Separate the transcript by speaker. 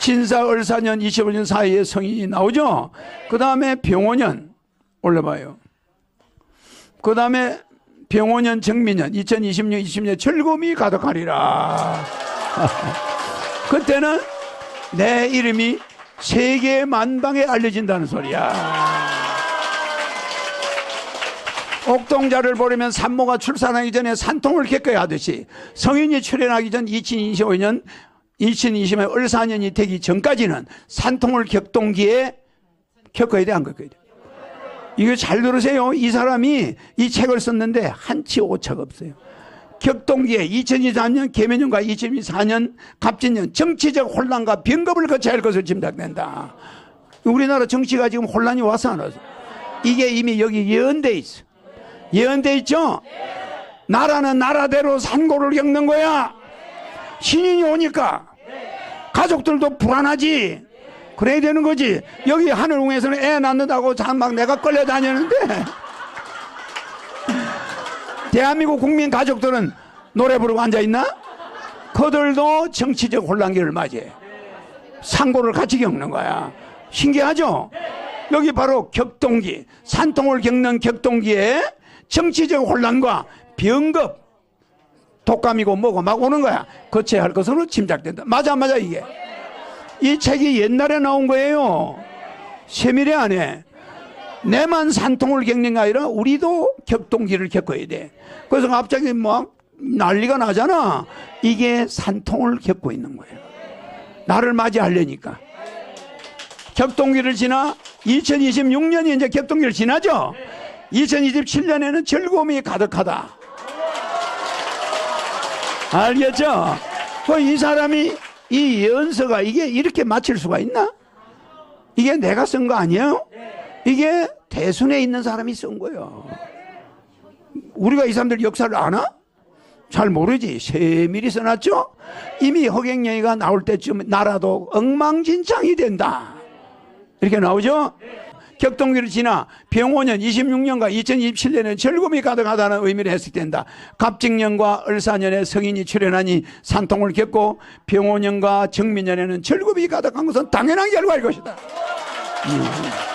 Speaker 1: 진사 을사년 25년 사이에 성인이 나오죠. 그 다음에 병오년 올려봐요. 그 다음에 병오년 정민년 2020년 20년 즐거움이 가득하리라. 그때는 내 이름이 세계 만방에 알려진다는 소리야. 옥동자를 보려면 산모가 출산하기 전에 산통을 겪어야 하듯이 성인이 출현하기 전 2025년 2020년 을사년이 되기 전까지는 산통을 겪동기에 겪어야 돼 안 겪어야 돼? 이거 잘 들으세요. 이 사람이 이 책을 썼는데 한치 오차가 없어요. 격동기에 2023년 개면년과 2024년 갑진년 정치적 혼란과 변급을 거쳐야 할 것을 짐작된다. 우리나라 정치가 지금 혼란이 와서 안 와서. 이게 이미 여기 예언돼 있어. 예언돼 있죠? 나라는 나라대로 산고를 겪는 거야. 신인이 오니까 가족들도 불안하지. 그래야 되는 거지. 여기 하늘궁에서는 애 낳는다고 막 내가 끌려다녔는데 대한민국 국민 가족들은 노래 부르고 앉아있나? 그들도 정치적 혼란기를 맞이해. 상고를 같이 겪는 거야. 신기하죠? 여기 바로 격동기, 산통을 겪는 격동기에 정치적 혼란과 병급, 독감이고 뭐고 막 오는 거야. 거쳐야 할 것으로 짐작된다. 맞아, 맞아, 이게. 이 책이 옛날에 나온 거예요. 세밀히 안 해. 내만 산통을 겪는 게 아니라 우리도 격동기를 겪어야 돼. 그래서 갑자기 막 난리가 나잖아. 이게 산통을 겪고 있는 거예요. 나를 맞이하려니까. 격동기를 지나 2026년이 이제 격동기를 지나죠. 2027년에는 즐거움이 가득하다. 알겠죠? 그이 사람이 이 예언서가 이게 이렇게 맞힐 수가 있나? 이게 내가 쓴 거 아니에요? 이게 대순에 있는 사람이 쓴 거예요. 우리가 이 사람들 역사를 아나? 잘 모르지. 세밀히 써놨죠? 이미 허경영이가 나올 때쯤 나라도 엉망진창이 된다. 이렇게 나오죠? 격동기를 지나 병오년 26년과 2027년에 즐거움이 가득하다는 의미로 해석된다. 갑직년과 을사년에 성인이 출현하니 산통을 겪고 병오년과 정민년에는 즐거움이 가득한 것은 당연한 결과일 것이다. 음.